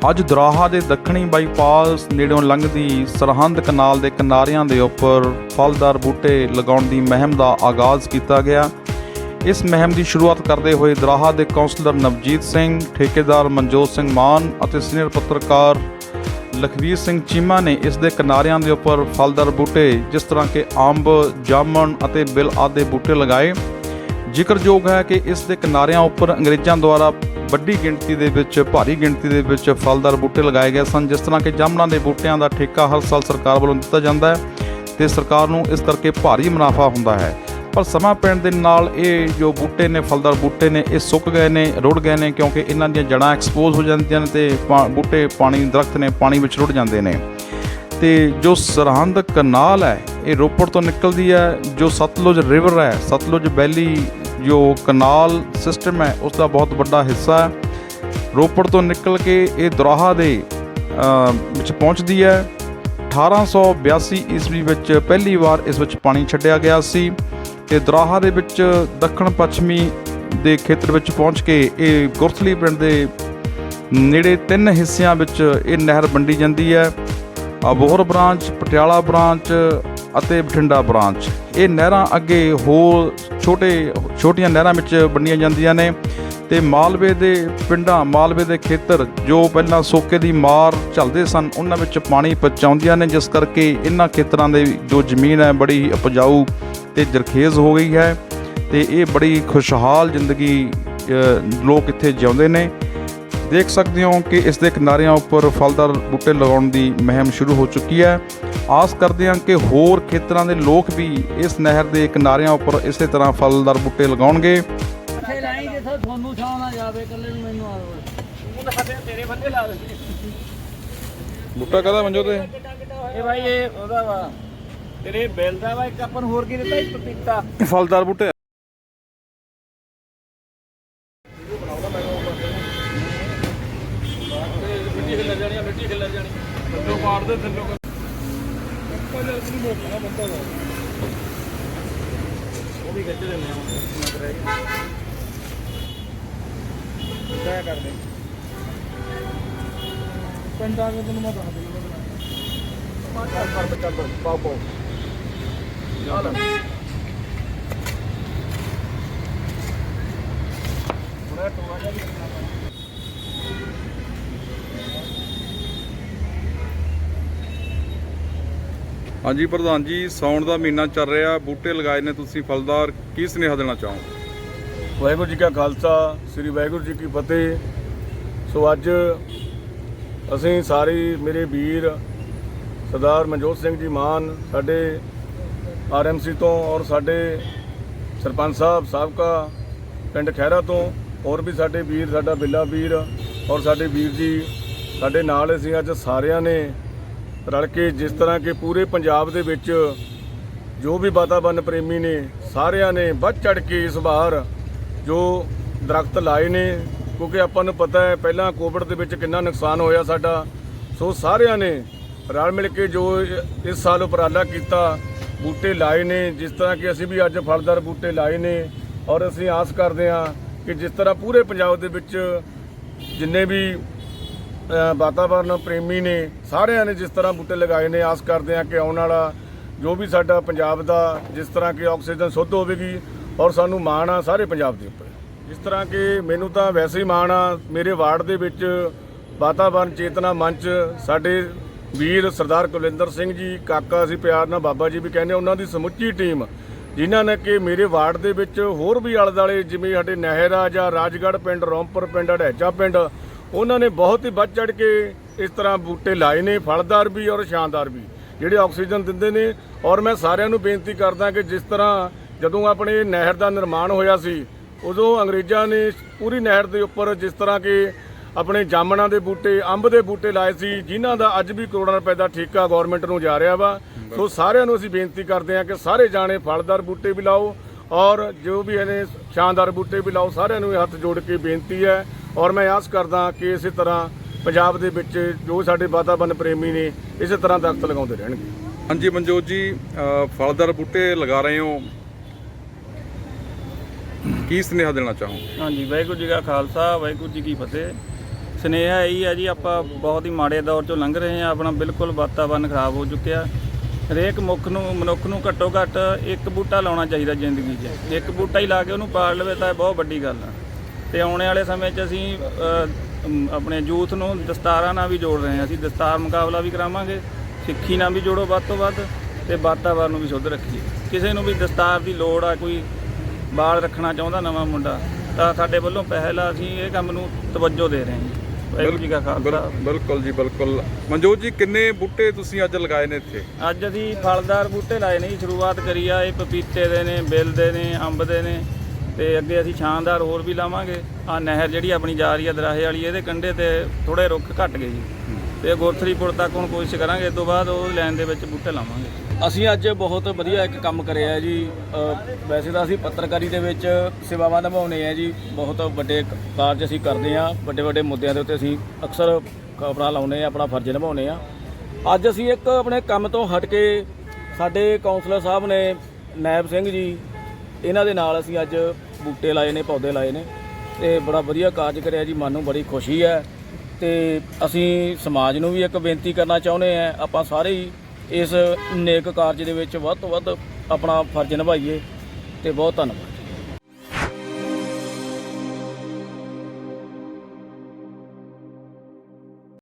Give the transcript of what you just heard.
ਅੱਜ ਦਰਾਹਾ ਦੇ ਦੱਖਣੀ ਬਾਈਪਾਸ ਨੇੜਿਓਂ ਲੰਘਦੀ ਸਰਹੰਦ ਕਨਾਲ ਦੇ ਕਿਨਾਰਿਆਂ ਦੇ ਉੱਪਰ ਫਲਦਾਰ ਬੂਟੇ ਲਗਾਉਣ ਦੀ ਮਹਿਮ ਦਾ ਆਗਾਜ਼ ਕੀਤਾ ਗਿਆ। ਇਸ ਮੁਹਿੰਮ ਦੀ ਸ਼ੁਰੂਆਤ ਕਰਦੇ ਹੋਏ ਦਰਾਹਾ ਦੇ ਕੌਂਸਲਰ ਨਵਜੀਤ ਸਿੰਘ, ਠੇਕੇਦਾਰ ਮਨਜੋਤ ਸਿੰਘ ਮਾਨ ਅਤੇ ਸੀਨੀਅਰ ਪੱਤਰਕਾਰ ਲਖਵੀਰ ਸਿੰਘ ਚੀਮਾ ਨੇ ਇਸ ਦੇ ਕਿਨਾਰਿਆਂ ਦੇ ਉੱਪਰ ਫਲਦਾਰ ਬੂਟੇ, ਜਿਸ ਤਰ੍ਹਾਂ ਕਿ ਅੰਬ, ਜਾਮਣ ਅਤੇ ਬਿਲ ਆਦਿ ਬੂਟੇ ਲਗਾਏ। ਜ਼ਿਕਰਯੋਗ ਹੈ ਕਿ ਇਸ ਦੇ ਕਿਨਾਰਿਆਂ ਉੱਪਰ ਅੰਗਰੇਜ਼ਾਂ ਦੁਆਰਾ ਵੱਡੀ ਗਿਣਤੀ ਦੇ ਵਿੱਚ, ਭਾਰੀ ਗਿਣਤੀ ਦੇ ਵਿੱਚ ਫਲਦਾਰ ਬੂਟੇ ਲਗਾਏ ਗਏ ਸਨ, ਜਿਸ ਤਰ੍ਹਾਂ ਕਿ ਜਾਮਣਾਂ ਦੇ ਬੂਟਿਆਂ ਦਾ ਠੇਕਾ ਹਰ ਸਾਲ ਸਰਕਾਰ ਵੱਲੋਂ ਦਿੱਤਾ ਜਾਂਦਾ ਹੈ ਤੇ ਸਰਕਾਰ ਨੂੰ ਇਸ ਕਰਕੇ ਭਾਰੀ ਮੁਨਾਫਾ ਹੁੰਦਾ ਹੈ। ਪਰ ਸਮਾਂ ਪੈਣ ਦੇ ਨਾਲ ਇਹ ਜੋ ਬੂਟੇ ਨੇ, ਫਲਦਾਰ ਬੂਟੇ ਨੇ, ਇਹ ਸੁੱਕ ਗਏ ਨੇ, ਰੁੜ ਗਏ ਨੇ, ਕਿਉਂਕਿ ਇਹਨਾਂ ਦੀਆਂ ਜੜਾਂ ਐਕਸਪੋਜ਼ ਹੋ ਜਾਂਦੀਆਂ ਨੇ ਤੇ ਪਾ- ਬੂਟੇ ਪਾਣੀ, ਦਰਖਤ ਨੇ ਪਾਣੀ ਵਿੱਚ ਰੁੜ ਜਾਂਦੇ ਨੇ। ਤੇ ਜੋ ਸਰਹੰਦ ਕਨਾਲ ਹੈ, ਇਹ ਰੋਪੜ ਤੋਂ ਨਿਕਲਦੀ ਹੈ, ਜੋ ਸਤਲੁਜ ਰਿਵਰ ਹੈ, ਸਤਲੁਜ ਵੈਲੀ ਜੋ ਕਨਾਲ ਸਿਸਟਮ ਹੈ ਉਸ ਦਾ ਬਹੁਤ ਵੱਡਾ ਹਿੱਸਾ ਹੈ। ਰੋਪੜ ਤੋਂ ਨਿਕਲ ਕੇ ਇਹ ਦੁਰਾਹਾ ਦੇ ਵਿੱਚ ਪਹੁੰਚਦੀ ਹੈ। 1882 ਈਸਵੀ ਵਿੱਚ ਪਹਿਲੀ ਵਾਰ ਇਸ ਵਿੱਚ ਪਾਣੀ ਛੱਡਿਆ ਗਿਆ ਸੀ। ਤੇ ਦੁਰਾਹਾ ਦੇ ਵਿੱਚ ਦੱਖਣ ਪੱਛਮੀ ਦੇ ਖੇਤਰ ਵਿੱਚ ਪਹੁੰਚ ਕੇ ਇਹ ਗੁਰਥਲੀ ਪਿੰਡ ਦੇ ਨੇੜੇ ਤਿੰਨ ਹਿੱਸਿਆਂ ਵਿੱਚ ਇਹ ਨਹਿਰ ਵੰਡੀ ਜਾਂਦੀ ਹੈ। ਅਬੋਹਰ ਬ੍ਰਾਂਚ, ਪਟਿਆਲਾ ਬ੍ਰਾਂਚ ਅਤੇ ਬਠਿੰਡਾ ਬ੍ਰਾਂਚ। ਇਹ ਨਹਿਰਾਂ ਅੱਗੇ ਹੋਰ ਛੋਟੇ ਛੋਟੀਆਂ ਨਹਿਰਾਂ ਵਿੱਚ ਵੰਡੀਆਂ ਜਾਂਦੀਆਂ ਨੇ ਤੇ ਮਾਲਵੇ ਦੇ ਪਿੰਡਾਂ, ਮਾਲਵੇ ਦੇ ਖੇਤਰ ਜੋ ਪਹਿਲਾਂ ਸੋਕੇ ਦੀ ਮਾਰ ਝੱਲਦੇ ਸਨ, ਉਹਨਾਂ ਵਿੱਚ ਪਾਣੀ ਪਹੁੰਚਾਉਂਦੀਆਂ ਨੇ, ਜਿਸ ਕਰਕੇ ਇਹਨਾਂ ਖੇਤਰਾਂ ਦੇ ਜੋ ਜ਼ਮੀਨ ਹੈ, ਬੜੀ ਉਪਜਾਊ ਤੇ ਜਰਖੇਜ਼ ਹੋ ਗਈ ਹੈ ਤੇ ਇਹ ਬੜੀ ਖੁਸ਼ਹਾਲ ਜ਼ਿੰਦਗੀ ਲੋਕ ਇੱਥੇ ਜਿਉਂਦੇ ਨੇ। ਦੇਖ ਸਕਦੇ ਹੋ ਕਿ ਇਸ ਦੇ ਕਿਨਾਰਿਆਂ ਉੱਪਰ ਫਲਦਾਰ ਬੂਟੇ ਲਗਾਉਣ ਦੀ ਮੁਹਿੰਮ ਸ਼ੁਰੂ ਹੋ ਚੁੱਕੀ ਹੈ। ਆਸ ਕਰਦੇ ਹਾਂ ਕਿ ਹੋਰ ਖੇਤਰਾਂ ਦੇ ਲੋਕ ਵੀ ਇਸ ਨਹਿਰ ਦੇ ਕਿਨਾਰਿਆਂ ਉੱਪਰ ਇਸੇ ਤਰ੍ਹਾਂ ਫਲਦਾਰ ਬੂਟੇ ਲਗਾਉਣਗੇ। ਇੱਥੇ ਲਾਈ ਜਿੱਥੋਂ ਤੁਹਾਨੂੰ ਛਾਂ ਨਾ ਜਾਵੇ ਇਕੱਲੇ ਨੂੰ ਮੈਨੂੰ ਆਵੇ ਬੂਟਾ ਕਹਦਾ ਮੰਜੋ ਤੇ? ਇਹ ਭਾਈ ਇਹ ਉਹਦਾ ਵਾ। ਤੇਰੇ ਬਿੱਲ ਦਾ ਵਾ ਇੱਕ ਆਪਾਂ ਨੂੰ ਹੋਰ ਕੀ ਦਿੱਤਾ? ਇੱਕ ਪਪੀਤਾ। ਫਲਦਾਰ ਬੂਟੇ। ਮਿੱਟੀ ਖਿੱਲਰ ਜਾਣੀ ਆ ਮਿੱਟੀ ਖਿੱਲਰ ਜਾਣੀ। ਥੱਲੋਂ ਮਾਰਦੇ ਥੱਲੋਂ ਆਪਾਂ ਜਦ ਨੂੰ ਮੋਟਾ ਬੰਦਾ ਦਾ ਉਹ ਵੀ ਖਿੱਚ ਦਿੰਦੇ ਆ ਮਗਰ ਰਹਿ ਗਿਆ ਕਿਆ ਕਰਦੇ? ਪਿੰਡ ਕੇ ਤੈਨੂੰ ਮੈਂ ਦੱਸ ਦਿੰਦਾ ਮਾਤਾ ਕਰ ਬੱਚਾ ਪਾਓ ਪਾਓ। ਚੱਲ ਬੜਾ ਟੋਆ ਜਿਹਾ ਵੀ ਰੱਖਣਾ ਪੈਣਾ। ਹਾਂਜੀ ਪ੍ਰਧਾਨ ਜੀ ਸੌਣ ਦਾ ਮਹੀਨਾ ਚੱਲ ਰਿਹਾ। ਬੂਟੇ ਲਗਾਏ ਨੇ ਤੁਸੀਂ, ਫਲਦਾਰ। ਕੀ ਸੁਨੇਹਾ ਦੇਣਾ ਚਾਹੋ ਵਾਹਿਗੁਰੂ ਜੀ ਕਾ ਖਾਲਸਾ, ਸ੍ਰੀ ਵਾਹਿਗੁਰੂ ਜੀ ਕੀ ਫਤਿਹ। ਸੋ ਅੱਜ ਅਸੀਂ ਸਾਰੇ ਮੇਰੇ ਵੀਰ, ਸਰਦਾਰ ਮਨਜੋਤ ਸਿੰਘ ਜੀ ਮਾਨ, ਸਾਡੇ ਆਰਐਮਸੀ ਤੋਂ ਔਰ ਸਾਡੇ ਸਰਪੰਚ ਸਾਹਿਬ ਸਾਬਕਾ ਪਿੰਡ ਖਹਿਰਾ ਤੋਂ ਔਰ ਵੀ ਸਾਡੇ ਵੀਰ, ਸਾਡਾ ਬਿੱਲਾ ਵੀਰ ਔਰ ਸਾਡੇ ਵੀਰ ਜੀ, ਸਾਡੇ ਨਾਲ ਅਸੀਂ ਅੱਜ ਸਾਰਿਆਂ ਨੇ ਰਲ ਕੇ ਜਿਸ ਤਰ੍ਹਾਂ ਕਿ ਪੂਰੇ ਪੰਜਾਬ ਦੇ ਵਿੱਚ ਜੋ ਵੀ ਵਾਤਾਵਰਨ ਪ੍ਰੇਮੀ ਨੇ, ਸਾਰਿਆਂ ਨੇ ਵੱਧ ਚੜ ਕੇ ਇਸ ਵਾਰ ਜੋ ਦਰਖਤ ਲਾਏ ਨੇ, ਕਿਉਂਕਿ ਆਪਾਂ ਨੂੰ ਪਤਾ ਹੈ ਪਹਿਲਾਂ ਕੋਵਿਡ ਦੇ ਵਿੱਚ ਕਿੰਨਾ ਨੁਕਸਾਨ ਹੋਇਆ ਸਾਡਾ, ਸੋ ਸਾਰਿਆਂ ਨੇ ਰਲ ਮਿਲ ਕੇ ਜੋ ਇਸ ਸਾਲ ਉਪਰਾਲਾ ਕੀਤਾ, ਬੂਟੇ ਲਾਏ ਨੇ, ਜਿਸ ਤਰ੍ਹਾਂ ਕਿ ਅਸੀਂ ਵੀ ਅੱਜ ਫਲਦਾਰ ਬੂਟੇ ਲਾਏ ਨੇ, ਔਰ ਅਸੀਂ ਆਸ ਕਰਦੇ ਹਾਂ ਕਿ ਜਿਸ ਤਰ੍ਹਾਂ ਪੂਰੇ ਪੰਜਾਬ ਦੇ ਵਿੱਚ ਜਿੰਨੇ ਵੀ ਵਾਤਾਵਰਨ ਪ੍ਰੇਮੀ ਨੇ, ਸਾਰਿਆਂ ਨੇ ਜਿਸ ਤਰ੍ਹਾਂ ਬੂਟੇ ਲਗਾਏ ਨੇ, ਆਸ ਕਰਦੇ ਹਾਂ ਕਿ ਆਉਣ ਵਾਲਾ ਜੋ ਵੀ ਸਾਡਾ ਪੰਜਾਬ ਦਾ ਜਿਸ ਤਰ੍ਹਾਂ ਕਿ ਆਕਸੀਜਨ ਸ਼ੁੱਧ ਹੋਵੇਗੀ ਔਰ ਸਾਨੂੰ ਮਾਣ ਆ ਸਾਰੇ ਪੰਜਾਬ ਦੇ ਉੱਪਰ। ਜਿਸ ਤਰ੍ਹਾਂ ਕਿ ਮੈਨੂੰ ਤਾਂ ਵੈਸੇ ਹੀ ਮਾਣ ਆ, ਮੇਰੇ ਵਾਰਡ ਦੇ ਵਿੱਚ ਵਾਤਾਵਰਨ ਚੇਤਨਾ ਮੰਚ ਸਾਡੇ ਵੀਰ ਸਰਦਾਰ ਕੁਲਿੰਦਰ ਸਿੰਘ ਜੀ, ਕਾਕਾ ਅਸੀਂ ਪਿਆਰ ਨਾਲ ਬਾਬਾ ਜੀ ਵੀ ਕਹਿੰਦੇ ਉਹਨਾਂ ਦੀ ਸਮੁੱਚੀ ਟੀਮ, ਜਿਨ੍ਹਾਂ ਨੇ ਕਿ ਮੇਰੇ ਵਾਰਡ ਦੇ ਵਿੱਚ ਹੋਰ ਵੀ ਆਲੇ ਦੁਆਲੇ ਜਿਵੇਂ ਸਾਡੇ ਨਹਿਰ ਆ ਜਾਂ ਰਾਜਗੜ੍ਹ ਪਿੰਡ ਰੌਮਪੁਰ ਪਿੰਡ ਅੜੈਚਾ ਪਿੰਡ ਉਹਨਾਂ ਨੇ ਬਹੁਤ ਹੀ ਵੱਧ ਚੜ ਕੇ ਇਸ ਤਰ੍ਹਾਂ ਬੂਟੇ ਲਾਏ ਨੇ ਫਲਦਾਰ ਵੀ ਔਰ ਸ਼ਾਨਦਾਰ ਵੀ ਜਿਹੜੇ ਆਕਸੀਜਨ ਦਿੰਦੇ ਨੇ। ਔਰ ਮੈਂ ਸਾਰਿਆਂ ਨੂੰ ਬੇਨਤੀ ਕਰਦਾ ਕਿ ਜਿਸ ਤਰ੍ਹਾਂ ਜਦੋਂ ਆਪਣੇ ਨਹਿਰ ਦਾ ਨਿਰਮਾਣ ਹੋਇਆ ਸੀ ਉਦੋਂ ਅੰਗਰੇਜ਼ਾਂ ਨੇ ਪੂਰੀ ਨਹਿਰ ਦੇ ਉੱਪਰ ਜਿਸ ਤਰ੍ਹਾਂ ਕਿ ਆਪਣੇ ਜਾਮਣਾਂ ਦੇ ਬੂਟੇ ਅੰਬ ਦੇ ਬੂਟੇ ਲਾਏ ਸੀ ਜਿਨ੍ਹਾਂ ਦਾ ਅੱਜ ਵੀ ਕਰੋੜਾਂ ਰੁਪਏ ਦਾ ਠੇਕਾ ਗਵਰਨਮੈਂਟ ਨੂੰ ਜਾ ਰਿਹਾ ਵਾ। ਸੋ ਸਾਰਿਆਂ ਨੂੰ ਅਸੀਂ ਬੇਨਤੀ ਕਰਦੇ ਹਾਂ ਕਿ ਸਾਰੇ ਜਾਣੇ ਫਲਦਾਰ ਬੂਟੇ ਵੀ ਲਾਓ ਔਰ ਜੋ ਵੀ ਇਹਨੇ ਸ਼ਾਨਦਾਰ ਬੂਟੇ ਵੀ ਲਾਓ ਸਾਰਿਆਂ ਨੂੰ ਇਹ ਹੱਥ ਜੋੜ ਕੇ ਬੇਨਤੀ ਹੈ। ਔਰ ਮੈਂ ਆਸ ਕਰਦਾ ਕਿ ਇਸੇ ਤਰ੍ਹਾਂ ਪੰਜਾਬ ਦੇ ਵਿੱਚ ਜੋ ਸਾਡੇ ਵਾਤਾਵਰਨ ਪ੍ਰੇਮੀ ਨੇ ਇਸੇ ਤਰ੍ਹਾਂ ਦਰਖਤ ਲਗਾਉਂਦੇ ਰਹਿਣਗੇ। ਹਾਂਜੀ ਮਨਜੋਤ ਜੀ ਫਲਦਾਰ ਬੂਟੇ ਲਗਾ ਰਹੇ ਹੋ। ਕੀ ਸੁਨੇਹਾ ਦੇਣਾ ਚਾਹੋ ਹਾਂਜੀ ਵਾਹਿਗੁਰੂ ਜੀ ਕਾ ਖਾਲਸਾ ਵਾਹਿਗੁਰੂ ਜੀ ਕੀ ਫਤਿਹ। ਸਨੇਹਾ ਇਹੀ ਆ ਜੀ ਆਪਾਂ ਬਹੁਤ ਹੀ ਮਾੜੇ ਦੌਰ ਚੋਂ ਲੰਘ ਰਹੇ ਹਾਂ ਆਪਣਾ ਬਿਲਕੁਲ ਵਾਤਾਵਰਨ ਖਰਾਬ ਹੋ ਚੁੱਕਿਆ। ਹਰੇਕ ਮੁੱਖ ਨੂੰ, ਮਨੁੱਖ ਨੂੰ ਘੱਟੋ ਘੱਟ ਇੱਕ ਬੂਟਾ ਲਾਉਣਾ ਚਾਹੀਦਾ ਜ਼ਿੰਦਗੀ 'ਚ। ਇੱਕ ਬੂਟਾ ਹੀ ਲਾ ਕੇ ਉਹਨੂੰ ਪਾਲ ਲਵੇ ਤਾਂ ਇਹ ਬਹੁਤ ਵੱਡੀ ਗੱਲ ਆ। ਤੇ ਆਉਣ ਵਾਲੇ ਸਮੇਂ 'ਚ ਅਸੀਂ ਆਪਣੇ ਯੂਥ ਨੂੰ ਦਸਤਾਰਾਂ ਨਾਲ ਵੀ ਜੋੜ ਰਹੇ ਹਾਂ। ਅਸੀਂ ਦਸਤਾਰ ਮੁਕਾਬਲਾ ਵੀ ਕਰਾਵਾਂਗੇ, ਸਿੱਖੀ ਨਾਲ ਵੀ ਜੋੜੋ ਵੱਧ ਤੋਂ ਵੱਧ ਤੇ ਵਾਤਾਵਰਨ ਨੂੰ ਵੀ ਸ਼ੁੱਧ ਰੱਖੀਏ। ਕਿਸੇ ਨੂੰ ਵੀ ਦਸਤਾਰ ਦੀ ਲੋੜ ਆ, ਕੋਈ ਬਾਲ ਰੱਖਣਾ ਚਾਹੁੰਦਾ ਨਵਾਂ ਮੁੰਡਾ, ਤਾਂ ਸਾਡੇ ਵੱਲੋਂ ਪਹਿਲ ਆ ਅਸੀਂ ਇਹ ਕੰਮ ਨੂੰ ਤਵੱਜੋ ਦੇ ਰਹੇ ਹਾਂ। ਜੀ ਵਾਹਿਗੁਰੂ ਜੀ ਕਾ ਖਾਲਸਾ। ਬਿਲ- ਬਿਲਕੁਲ ਜੀ ਬਿਲਕੁਲ। ਮਨਜੋਤ ਜੀ ਕਿੰਨੇ ਬੂਟੇ ਤੁਸੀਂ ਅੱਜ ਲਗਾਏ ਨੇ ਇੱਥੇ? ਅੱਜ ਅਸੀਂ ਫਲਦਾਰ ਬੂਟੇ ਲਾਏ ਨੇ ਜੀ ਸ਼ੁਰੂਆਤ ਕਰੀ ਆ ਇਹ ਪਪੀਤੇ ਦੇ ਨੇ ਬਿੱਲ ਦੇ ਨੇ ਅੰਬ ਦੇ ਨੇ ਤੇ ਅੱਗੇ ਅਸੀਂ ਸ਼ਾਨਦਾਰ ਹੋਰ ਵੀ ਲਾਵਾਂਗੇ। ਆ ਨਹਿਰ ਜਿਹੜੀ ਆਪਣੀ ਜਾ ਰਹੀ ਆ ਦਰਾਹੇ ਵਾਲੀ ਇਹਦੇ ਕੰਢੇ ਤੇ ਥੋੜੇ ਰੁੱਖ ਘਟ ਗਏ ਜੀ। ਤੇ ਗੁਰਥਰੀਪੁਰ ਤੱਕ ਹੁਣ ਕੋਸ਼ਿਸ਼ ਕਰਾਂਗੇ ਇਸ ਤੋਂ ਬਾਅਦ ਉਹ ਲਾਈਨ ਦੇ ਵਿੱਚ ਬੂਟੇ ਲਾਵਾਂਗੇ। ਅਸੀਂ ਅੱਜ ਬਹੁਤ ਵਧੀਆ ਇੱਕ ਕੰਮ ਕਰਿਆ ਹੈ ਜੀ। ਅ, ਵੈਸੇ ਤਾਂ ਅਸੀਂ ਪੱਤਰਕਾਰੀ ਦੇ ਵਿੱਚ ਸੇਵਾਵਾਂ ਨਿਭਾਉਂਦੇ ਆ ਜੀ। ਬਹੁਤ ਵੱਡੇ ਕ- ਕਾਰਜ ਅਸੀਂ ਕਰਦੇ ਆ। ਵੱਡੇ ਵੱਡੇ ਮੁੱਦਿਆਂ ਦੇ ਉੱਤੇ ਅਸੀਂ ਅਕਸਰ ਆਪਣਾ ਲਾਉਂਦੇ ਆ ਆਪਣਾ ਫਰਜ਼ ਨਿਭਾਉਂਦੇ ਆ। ਅੱਜ ਅਸੀਂ ਇੱਕ ਆਪਣੇ ਕੰਮ ਤੋਂ ਹਟ ਕੇ ਸਾਡੇ ਕਾਉਂਸਲਰ ਸਾਹਿਬ ਨੇ ਨਾਇਬ ਸਿੰਘ ਜੀ ਇਹਨਾਂ ਦੇ ਨਾਲ ਅਸੀਂ ਅੱਜ ਬੂਟੇ ਲਾਏ ਨੇ ਪੌਦੇ ਲਾਏ ਨੇ। ਤੇ ਬੜਾ ਵਧੀਆ ਕਾਰਜ ਕਰਿਆ ਜੀ। ਮਨ ਨੂੰ ਬੜੀ ਖੁਸ਼ੀ ਹੈ। ਤੇ ਅਸੀਂ ਸਮਾਜ ਨੂੰ ਵੀ ਇੱਕ ਬੇਨਤੀ ਕਰਨਾ ਚਾਹੁੰਦੇ ਆ। ਆਪਾਂ ਸਾਰੇ ਹੀ ਇਸ ਨੇਕ ਕਾਰਜ ਦੇ ਵਿੱਚ ਵੱਧ ਤੋਂ ਵੱਧ ਆਪਣਾ ਫਰਜ਼ ਨਿਭਾਈਏ ਤੇ ਬਹੁਤ ਧੰਨਵਾਦ।